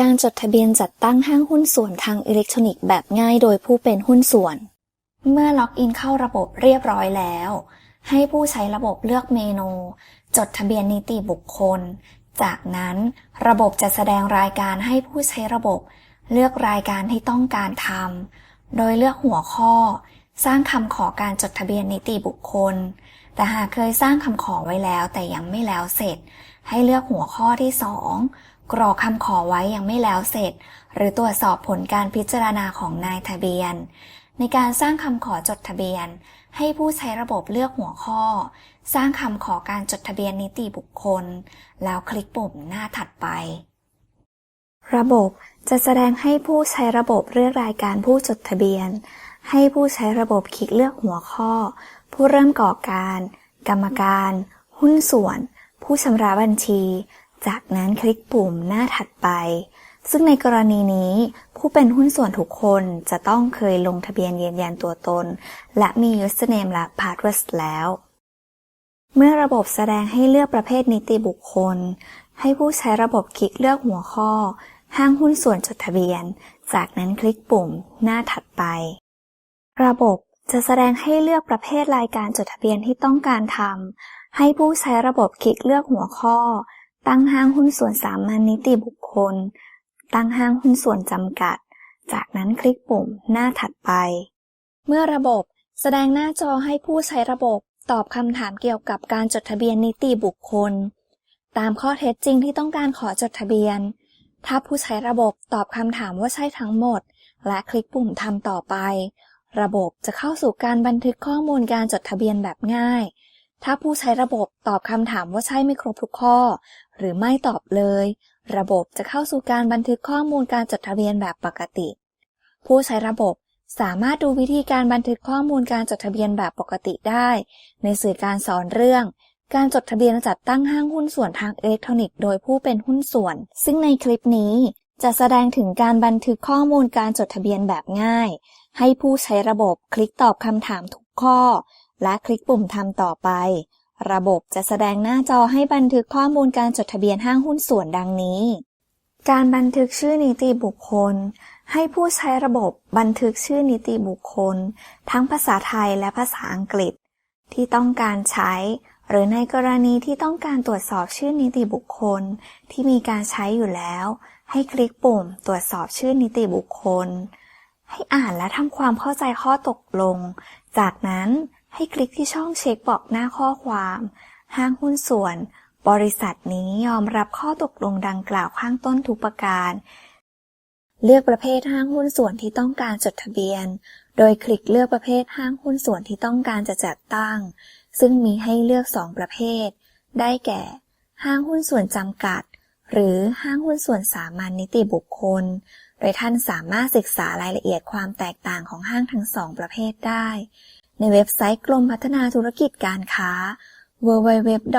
การจดทะเบียนจัดตั้งห้างหุ้นส่วนทางอิเล็กทรอนิกส์แบบง่ายโดยผู้เป็นหุ้นส่วน เมื่อล็อกอินเข้าระบบเรียบร้อยแล้ว ให้ผู้ใช้ระบบเลือกเมนู จดทะเบียนนิติบุคคล จากนั้นระบบจะแสดงรายการให้ผู้ใช้ระบบ เลือกรายการที่ต้องการทำโดยเลือกหัวข้อ สร้างคำขอการจดทะเบียนนิติบุคคล แต่หากเคยสร้างคำขอไว้แล้วแต่ยังไม่แล้วเสร็จ ให้เลือกหัวข้อที่ 2 กรอกคำขอไว้ยังไม่แล้วเสร็จ หรือตรวจสอบผลการพิจารณาของนายทะเบียน ในการสร้างคำขอจดทะเบียน ให้ผู้ใช้ระบบเลือกหัวข้อ สร้างคำขอการจดทะเบียนนิติบุคคล แล้วคลิกปุ่มหน้าถัดไป ระบบจะแสดงให้ผู้ใช้ระบบเลือกรายการผู้จดทะเบียน ให้ผู้ใช้ระบบคลิกเลือกหัวข้อ ผู้เริ่มก่อการ กรรมการ หุ้นส่วน ผู้ชำระบัญชี จากนั้นคลิกปุ่มหน้าถัดไป ซึ่งในกรณีนี้ ผู้เป็นหุ้นส่วนทุกคนจะต้องเคยลงทะเบียนยืนยันตัวตน และมี username และ password แล้ว เมื่อระบบแสดงให้เลือกประเภทนิติบุคคล ให้ผู้ใช้ระบบคลิกเลือกหัวข้อ ห้างหุ้นส่วนจดทะเบียน จากนั้นคลิกปุ่มหน้าถัดไป ระบบจะแสดงให้เลือกประเภทรายการจดทะเบียนที่ต้องการทำให้ผู้ใช้ระบบคลิกเลือกหัวข้อ ตั้งห้างหุ้นส่วนสามัญนิติบุคคล ตั้งห้างหุ้นส่วนจำกัด จากนั้นคลิกปุ่มหน้าถัดไป เมื่อระบบแสดงหน้าจอให้ผู้ใช้ระบบตอบคำถามเกี่ยวกับการจดทะเบียนนิติบุคคล ตามข้อเท็จจริงที่ต้องการขอจดทะเบียน ถ้าผู้ใช้ระบบตอบคำถามว่าใช่ทั้งหมด และคลิกปุ่มทำต่อไป ระบบจะเข้าสู่การบันทึกข้อมูลการจดทะเบียนแบบง่าย ถ้าผู้ใช้ระบบตอบคำถามว่าใช่ไม่ครบทุกข้อ หรือไม่ตอบเลย ระบบจะเข้าสู่การบันทึกข้อมูลการจดทะเบียนแบบปกติ ผู้ใช้ระบบสามารถดูวิธีการบันทึกข้อมูลการจดทะเบียนแบบปกติได้ ในสื่อการสอนเรื่อง การจดทะเบียนจัดตั้งห้างหุ้นส่วนทางอิเล็กทรอนิกส์โดยผู้เป็นหุ้นส่วน ซึ่งในคลิปนี้จะแสดงถึงการบันทึกข้อมูลการจดทะเบียนแบบง่าย ให้ผู้ใช้ระบบคลิกตอบคำถามทุกข้อ และคลิกปุ่มทำต่อไป ระบบจะแสดงหน้าจอให้บันทึกข้อมูลการจดทะเบียนห้างหุ้นส่วนดังนี้ การบันทึกชื่อนิติบุคคล ให้ผู้ใช้ระบบบันทึกชื่อนิติบุคคล ทั้งภาษาไทยและภาษาอังกฤษ ที่ต้องการใช้ หรือในกรณีที่ต้องการตรวจสอบชื่อนิติบุคคล ที่มีการใช้อยู่แล้ว ให้คลิกปุ่ม ตรวจสอบชื่อนิติบุคคล ให้อ่านและทำความเข้าใจข้อตกลง จากนั้น ให้คลิกที่ช่องเช็คบอกหน้าข้อความ ห้างหุ้นส่วน บริษัทนี้ยอมรับข้อตกลงดังกล่าวข้างต้นทุกประการ เลือกประเภทห้างหุ้นส่วนที่ต้องการจดทะเบียน โดยคลิกเลือกประเภทห้างหุ้นส่วนที่ต้องการจะจัดตั้ง ซึ่งมีให้เลือก 2 ประเภท ได้แก่ ห้างหุ้นส่วนจำกัด หรือห้างหุ้นส่วนสามัญนิติบุคคล โดยท่านสามารถศึกษารายละเอียดความแตกต่างของห้างทั้งสองประเภทได้ ในเว็บไซต์กรมพัฒนาธุรกิจการค้า www.dbd.go.th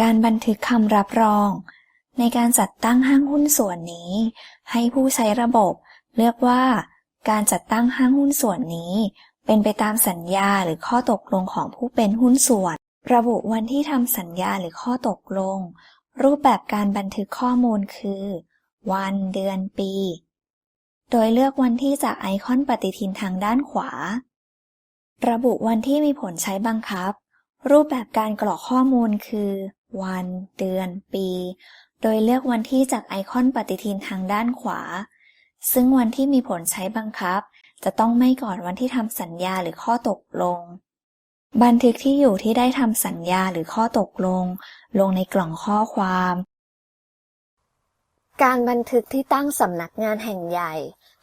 การบันทึกคำรับรอง ในการจัดตั้งห้างหุ้นส่วนนี้ ให้ผู้ใช้ระบบ เลือกว่า การจัดตั้งห้างหุ้นส่วนนี้ เป็นไปตามสัญญาหรือข้อตกลงของผู้เป็นหุ้นส่วน ระบุวันที่ทำสัญญาหรือข้อตกลง รูปแบบการบันทึกข้อมูลคือ วันเดือนปี โดยเลือกวันที่จากไอคอนปฏิทินทางด้านขวา ระบุวันที่มีผลใช้บังคับ รูปแบบการกรอกข้อมูลคือ วัน เดือน ปี โดยเลือกวันที่จากไอคอนปฏิทินทางด้านขวา ซึ่งวันที่มีผลใช้บังคับ จะต้องไม่ก่อนวันที่ทำสัญญาหรือข้อตกลง บันทึกที่อยู่ที่ได้ทำสัญญาหรือข้อตกลง ลงในกล่องข้อความ การบันทึกที่ตั้งสำนักงานแห่งใหญ่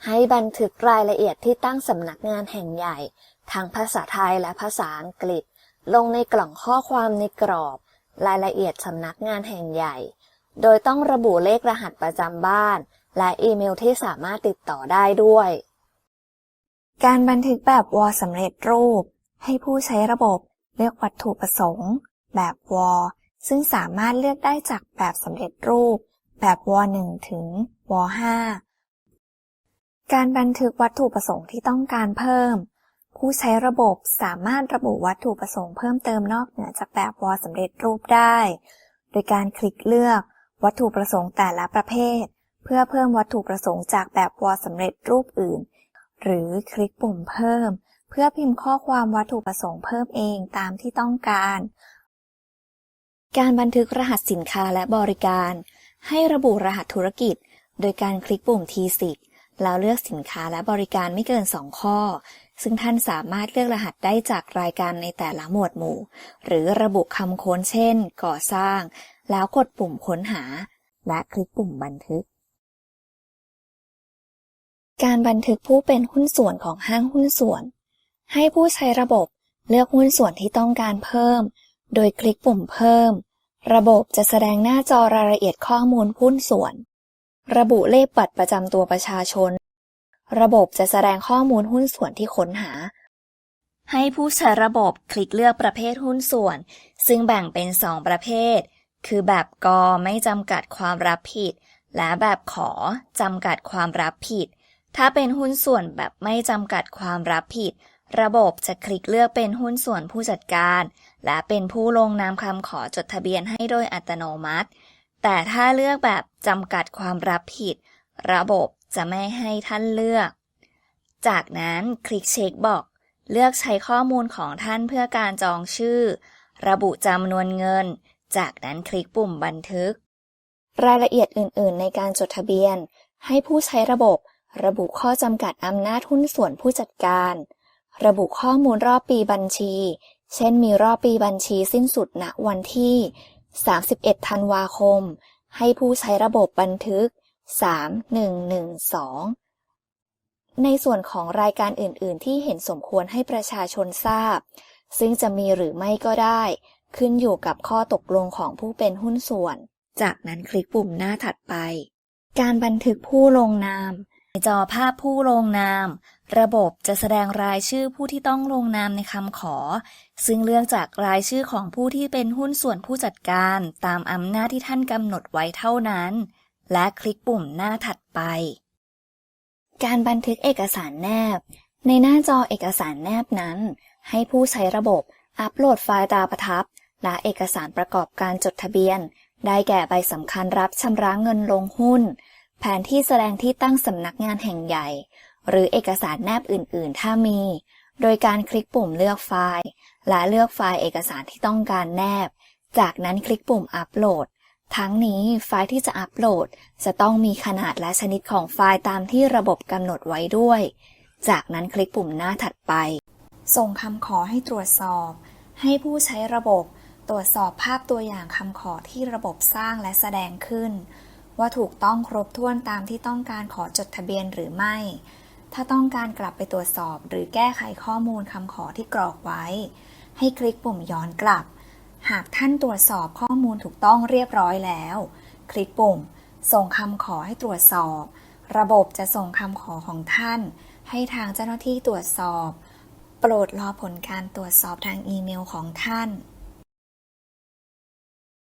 ให้บันทึกรายละเอียดที่ตั้งสำนักงานแห่งใหญ่ ทั้งภาษาไทยและภาษาอังกฤษ ลงในกล่องข้อความในกรอบ รายละเอียดสำนักงานแห่งใหญ่ โดยต้องระบุเลขรหัสประจำบ้าน และอีเมลที่สามารถติดต่อได้ด้วย การบันทึกแบบวอสำเร็จรูป ให้ผู้ใช้ระบบเลือกวัตถุประสงค์ แบบวอซึ่งสามารถเลือกได้จากแบบสำเร็จรูป แบบว 1 ถึงว 5 การบันทึกวัตถุประสงค์ที่ต้องการเพิ่ม ผู้ใช้ระบบสามารถระบุวัตถุประสงค์เพิ่มเติมนอกเหนือจากแบบวสำเร็จรูปได้ โดยการคลิกเลือกวัตถุประสงค์แต่ละประเภท เพื่อเพิ่มวัตถุประสงค์จากแบบวสำเร็จรูปอื่น หรือคลิกปุ่มเพิ่ม เพื่อพิมพ์ข้อความวัตถุประสงค์เพิ่มเองตามที่ต้องการ การบันทึกรหัสสินค้าและบริการ ให้ระบุรหัสธุรกิจ โดยการคลิกปุ่ม T10 แล้วเลือกสินค้าและบริการไม่เกิน 2 ข้อ ซึ่งท่านสามารถเลือกรหัสได้จากรายการในแต่ละหมวดหมู่ หรือระบุคำค้นเช่น ก่อสร้าง แล้วกดปุ่มค้นหา และคลิกปุ่มบันทึก การบันทึกผู้เป็นหุ้นส่วนของห้างหุ้นส่วน ให้ผู้ใช้ระบบเลือกหุ้นส่วนที่ต้องการเพิ่ม โดยคลิกปุ่มเพิ่ม ระบบจะแสดงหน้าจอรายละเอียดข้อมูลหุ้นส่วน ระบุเลขบัตรประจำตัวประชาชน ระบบจะแสดงข้อมูลหุ้นส่วนที่ค้นหา ให้ผู้ใช้ระบบคลิกเลือกประเภทหุ้นส่วน ซึ่งแบ่งเป็น 2 ประเภท คือแบบกอไม่จำกัดความรับผิด และแบบขอจำกัดความรับผิด ถ้าเป็นหุ้นส่วนแบบไม่จำกัดความรับผิด ระบบจะคลิกเลือกเป็นหุ้นส่วนผู้จัดการ และเป็นผู้ลงนามคำขอจดทะเบียนให้โดยอัตโนมัติ แต่ถ้าเลือกแบบจำกัดความรับผิด ระบบจะไม่ให้ท่านเลือก จากนั้นคลิกเช็คบอก เลือกใช้ข้อมูลของท่านเพื่อการจองชื่อ ระบุจำนวนเงิน จากนั้นคลิกปุ่มบันทึก รายละเอียดอื่น ๆ ในการจดทะเบียน ให้ผู้ใช้ระบบ ระบุข้อจำกัดอำนาจหุ้นส่วนผู้จัดการ ระบุข้อมูลรอบปีบัญชี เช่นมีรอบปีบัญชีสิ้นสุดณวันที่ 31 ธันวาคม ให้ผู้ใช้ระบบบันทึก 3112 ในส่วนของรายการอื่น ๆ ที่เห็นสมควรให้ประชาชนทราบ ซึ่งจะมีหรือไม่ก็ได้ ขึ้นอยู่กับข้อตกลงของผู้เป็นหุ้นส่วน จากนั้นคลิกปุ่มหน้าถัดไป การบันทึกผู้ลงนามในจอภาพผู้ลงนาม ระบบจะแสดงรายชื่อผู้ที่ต้องลงนามในคำขอ ซึ่งเลือกจากรายชื่อของผู้ที่เป็นหุ้นส่วนผู้จัดการตามอำนาจที่ท่านกำหนดไว้เท่านั้น และคลิกปุ่มหน้าถัดไป การบันทึกเอกสารแนบ ในหน้าจอเอกสารแนบนั้น ให้ผู้ใช้ระบบอัปโหลดไฟล์ตาประทับ และเอกสารประกอบการจดทะเบียน ได้แก่ใบสำคัญรับชำระเงินลงหุ้น แผนที่แสดงที่ตั้งสำนักงานแห่งใหญ่ หรือเอกสารแนบอื่น ๆ ถ้ามี โดยการคลิกปุ่มเลือกไฟล์ และเลือกไฟล์เอกสารที่ต้องการแนบ จากนั้นคลิกปุ่มอัปโหลด ทั้งนี้ไฟล์ที่จะอัปโหลด จะต้องมีขนาดและชนิดของไฟล์ตามที่ระบบกำหนดไว้ด้วย จากนั้นคลิกปุ่มหน้าถัดไป ส่งคำขอให้ตรวจสอบ ให้ผู้ใช้ระบบตรวจสอบภาพตัวอย่างคำขอที่ระบบสร้างและแสดงขึ้น ว่าถูกต้องครบถ้วนตามที่ต้องการขอจดทะเบียนหรือไม่ ถ้าต้องการกลับไปตรวจสอบหรือแก้ไขข้อมูลคำขอที่กรอกไว้ ให้คลิกปุ่มย้อนกลับ หากท่านตรวจสอบข้อมูลถูกต้องเรียบร้อยแล้ว คลิกปุ่ม ส่งคำขอให้ตรวจสอบ ระบบจะส่งคำขอของท่าน ให้ทางเจ้าหน้าที่ตรวจสอบ โปรดรอผลการตรวจสอบทางอีเมลของท่าน